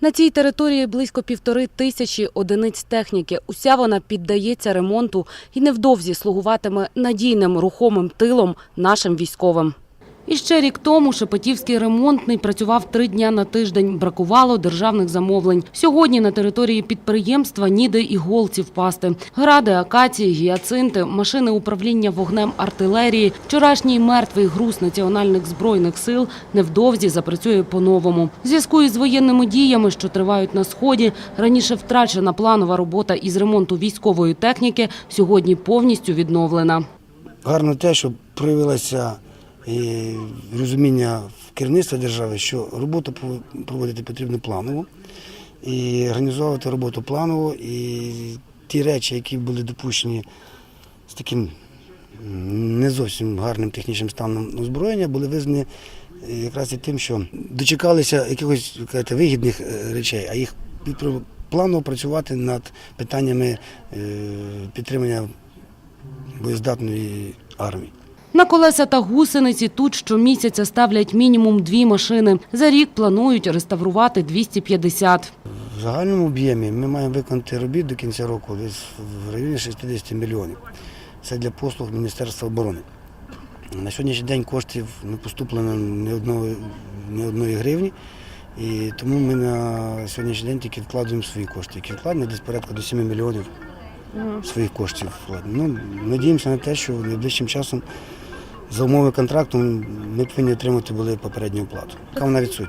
На цій території близько півтори тисячі одиниць техніки. Уся вона піддається ремонту і невдовзі слугуватиме надійним рухомим тилом нашим військовим. І ще рік тому Шепетівський ремонтний працював три дня на тиждень. Бракувало державних замовлень. Сьогодні на території підприємства ніде і голці впасти. Гради, акації, гіацинти, машини управління вогнем артилерії. Вчорашній мертвий груз національних збройних сил невдовзі запрацює по-новому. Зв'язку із воєнними діями, що тривають на сході, раніше втрачена планова робота із ремонту військової техніки сьогодні повністю відновлена. Гарно те, що проявилося і розуміння керівництва держави, що роботу проводити потрібно планово і організовувати роботу планово. І ті речі, які були допущені з таким не зовсім гарним технічним станом озброєння, були визнані е, якраз і тим, що дочекалися якихось кажете, вигідних е, речей, а їх планово працювати над питаннями е, підтримання боєздатної армії. На колеса та гусениці тут щомісяця ставлять мінімум дві машини. За рік планують реставрувати 250. В загальному об'ємі ми маємо виконати робіт до кінця року десь в районі 60 мільйонів. Це для послуг Міністерства оборони. На сьогоднішній день коштів не поступлено ні одної, ні одної гривні. І тому ми на сьогоднішній день тільки вкладуємо свої кошти, які вкладені десь порядка до 7 мільйонів своїх коштів вкладено. Ну, надіємося на те, що найближчим часом за умови контракту ми повинні отримати були попередню оплату. Яка вона відсутня.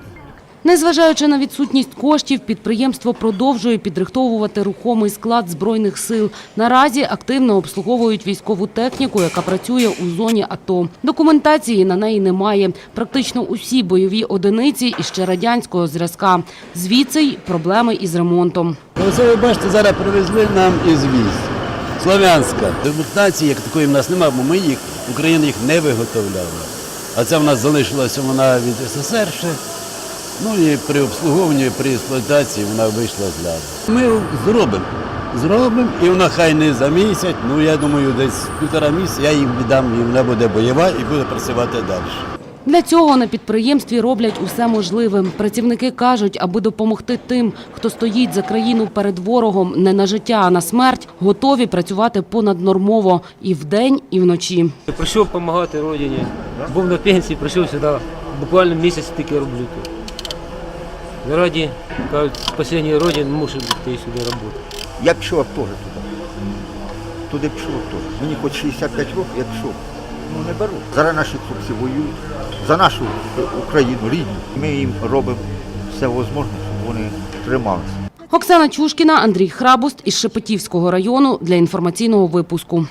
Незважаючи на відсутність коштів, підприємство продовжує підрихтовувати рухомий склад збройних сил. Наразі активно обслуговують військову техніку, яка працює у зоні АТО. Документації на неї немає. Практично усі бойові одиниці іще радянського зразка. Звідси й проблеми із ремонтом. Оце ви бачите, зараз привезли нам із військ. Слов'янська. Демонстрації як такої в нас немає, бо ми їх, Україна їх не виготовляла. А це в нас залишилася вона від СССР ще. Ну і при обслуговуванні, при експлуатації вона вийшла з ладу. Ми зробимо. Зробимо, і вона хай не за місяць, ну я думаю, десь півтора місяця я їм віддам, і вона буде бойова і буде працювати далі. Для цього на підприємстві роблять усе можливе. Працівники кажуть, аби допомогти тим, хто стоїть за країну перед ворогом не на життя, а на смерть, готові працювати понаднормово і вдень, і вночі. Прийшов допомагати родині. Був на пенсії, прийшов сюди. Буквально місяць тільки роблю тут. Раді, кажуть, спасіння родини мушу йти сюди роботи. Я пішов теж туди. Туди пішов теж. Мені хоч 65 років, я пішов. Ну не беру. Зараз наші хлопці воюють за нашу Україну рідну. Ми їм робимо все можливе, щоб вони трималися. Оксана Чушкіна, Андрій Храбуст із Шепетівського району для інформаційного випуску.